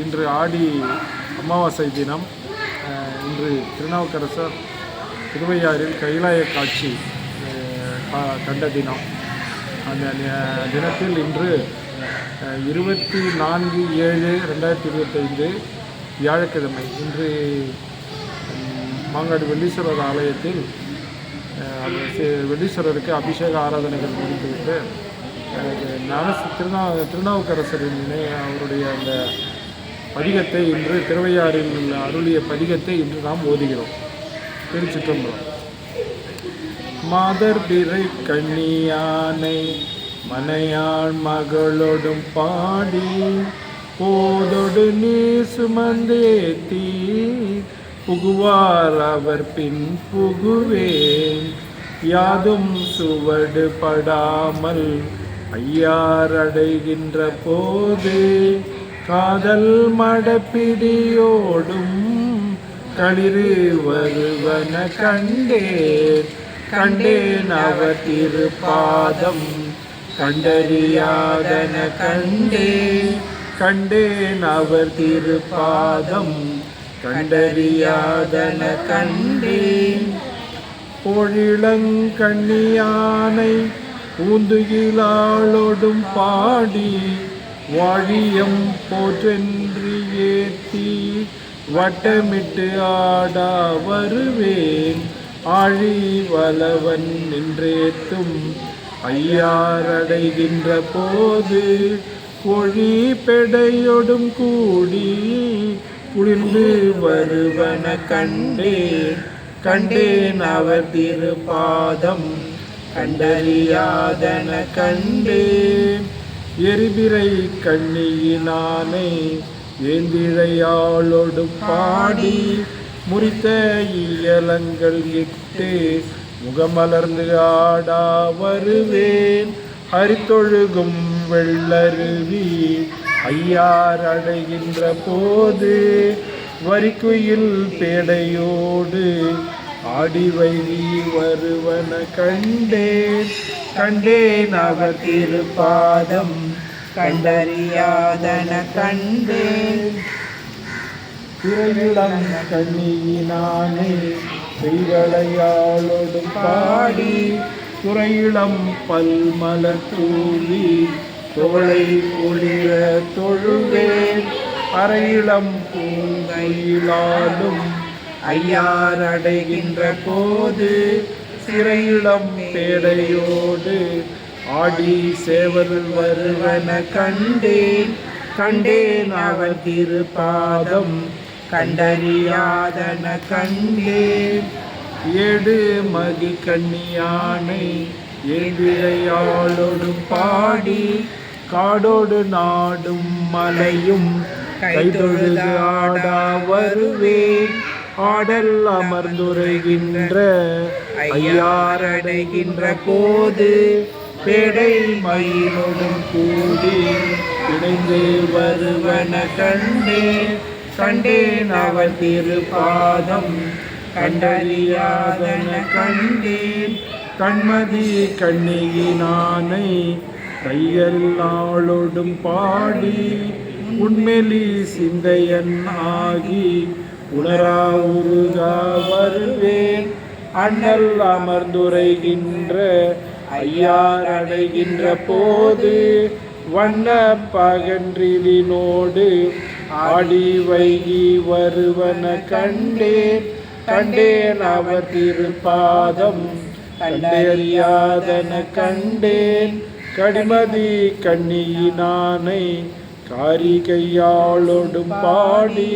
இன்று ஆடி அமாவாசை தினம் இன்று திருநாவுக்கரசர் திருவையாறில் கைலாய காட்சி கண்ட தினம். அந்த தினத்தில் இன்று இருபத்தி நான்கு ஏழு ரெண்டாயிரத்தி இருபத்தைந்து வியாழக்கிழமை இன்று மாங்காடு வெள்ளீஸ்வரர் ஆலயத்தில் வெள்ளீஸ்வரருக்கு அபிஷேக ஆராதனைகள் முடிந்துவிட்டு எனக்கு ஞானஸ் திருநா திருநாவுக்கரசரின் நினை அவருடைய அந்த பதிகத்தை இன்று திருவையாறில் உள்ள அருளிய பதிகத்தை இன்று நாம் ஓதுகிறோம். திருச்சிற்றம்பலம். மாதர் பிறை கண்ணியானை மனையாள் மகளோடும் பாடி போதொடு நீ சுமந்தேத்தி புகுவார் அவர் பின் புகுவேன். யாதும் சுவடு படாமல் ஐயார் அடைகின்ற போது காதல் மடப்பிடியோடும் களிறு வருவன கண்டேன். கண்டேன் அவர் திருப்பாதம் கண்டறியாதன கண்டேன். கண்டேன் அவர் திருப்பாதம் கண்டறியாதன கண்டேன். பொழிளங்கண்ணியானை பூந்துகிலாளோடும் பாடி வழியம் போற்றென்று ஏத்தி வட்டமிட்டு ஆடா வருவேன். ஆழி வலவன் நின்றேத்தும் ஐயாரடைகின்ற போது பொழி பெடையொடும் கூடி குளிர்ந்து வருவன கண்டேன். கண்டேன் அவர் திருப்பாதம் கண்டறியாதன கண்டேன். எரிபிரை கண்ணியினானே ஏந்திழையாளோடு பாடி முறித்த இயலங்கள் இட்டு முகமலர்ந்து ஆடா வருவேன். அரித்தொழுகும் வெள்ளருவி ஐயார் அடைகின்ற போது வரிக்குயில் பேடையோடு ஆடி வழி வருவன கண்டேன் கண்டேன் அவர் திருப்பாதம். கண்டறியாதன கண்டேன் திரையிளம் கண்ணியினானே செய்களையாளோடும் பாடி துறையிளம் பல்மலர் தூவி தோளை குளிர தொழுவேன். அரையிளம் பூங்கையிலாலும் ஐயார் அடைகின்ற போது சிறையிடம் பேடையோடு ஆடி சேவல் வருவன கண்டேன். கண்டேன் அவர் திருப்பாதம் கண்டறியாதன கண்டேன். ஏடு மதி கண்ணியானை எதிரையாளோடு பாடி காடோடு நாடும் மலையும் கைதொழுது ஆடா வருவேன். ஆடல் அமர்ந்துரைகின்ற ஐயாரடைகின்ற போது பேடை மயிலுடன் கூடி இணைந்து வருவன கண்டேன் கண்டேன் அவன் திருப்பாதம். கண்டறியாதன கண்டேன் கண்மதி கண்ணியினானை கையல் நாளோடும் பாடி உண்மெலி சிந்தையன் ஆகி உணரா உருகா வருவேன். அண்ணல் அமர்ந்துரைகின்ற ஐயார் அடைகின்ற போது வண்ண பகன்றிலினோடு ஆடி வைகி வருவன கண்டேன் கண்டேன் அவர் திருப்பாதம் கண்டறியாதன கண்டேன். கடிமதி கண்ணியினானை காரி கையாளோடும் பாடி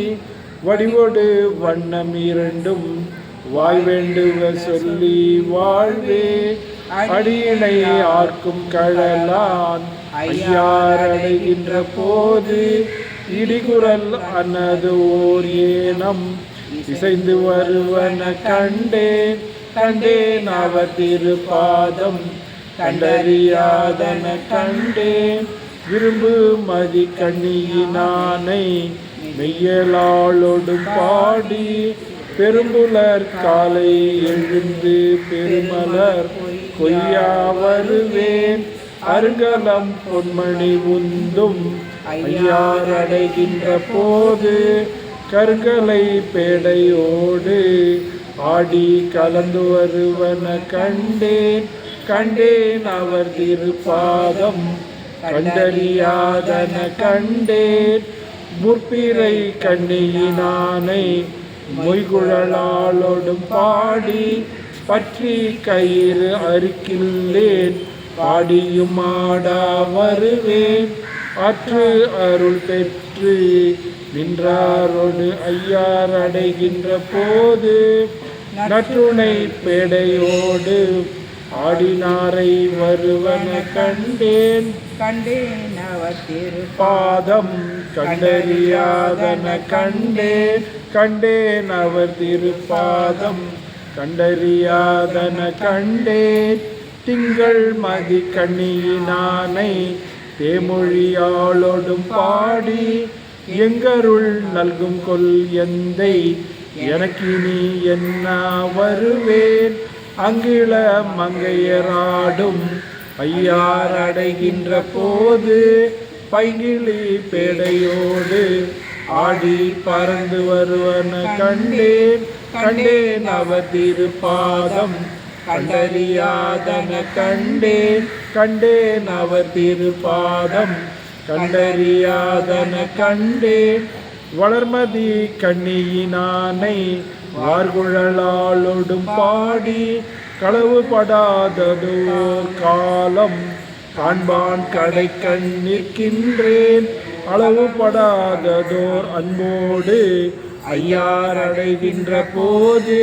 வடிவோடு வண்ணம் இரண்டும் வாய் வேண்டுவ சொல்லி வாழ்வே. அடியினை ஆர்க்கும் கழலான் ஐயாரடைகின்ற போது இடிகுரல் அன்னது ஓர் ஏனம். இசைந்து வருவன கண்டே கண்டேன் அவர் திருப்பாதம். கண்டறியாதன கண்டேன் விரும்பு மதி கண்ணியினானை மெய்யலாளோடு பாடி பெரும்புலர் காலை எழுந்து பெருமலர் கொய்யா வருவேன். அருங்கலம் பொன்மணி உந்தும் ஐயார் அடைகின்ற போது கருங்கலை பேடையோடு ஆடி கலந்து வருவன கண்டேன். கண்டேன் அவர் திருப்பாதம் கண்டறியாதன கண்டேன். முற்பிறை கண்ணியினானை மொய்குழலாளோடும் பாடி பற்றி கயிறு அறுக்கில்லேன் பாடியும் ஆடா வருவேன். அற்று அருள் பெற்று நின்றாரோடு ஐயார் அடைகின்ற போது நற்றுணை பேடையோடு ஆடினாரை வருவன கண்டேன். கண்டேன் அவர் பாதம் கண்டறியாதன கண்டே கண்டேன் அவர் திருப்பாதம். கண்டறியாதன கண்டே திங்கள் மதி கண்ணியினானை தேமொழியாளோடும் பாடி எங்கருள் நல்கும் கொல் எந்தை எனக்கு நீ என்ன வருவேன்? அங்கிள மங்கையராடும் ஐயார் அடைகின்ற போது பைங்கிளி பேடையோடு ஆடி பறந்து வருவன கண்டேன் கண்டேன் அவர் திருப்பாதம். கண்டறியாதன கண்டேன் கண்டேன் அவர் திருப்பாதம். கண்டறியாதன கண்டேன் வளர்மதி கண்ணியினானை வார்குழலாளோடும் பாடி களவுபடாததோர் காலம். காண்பான் கடை கண் நிற்கின்றேன். அளவுபடாததோர் அன்போடு ஐயார் அடைகின்ற போது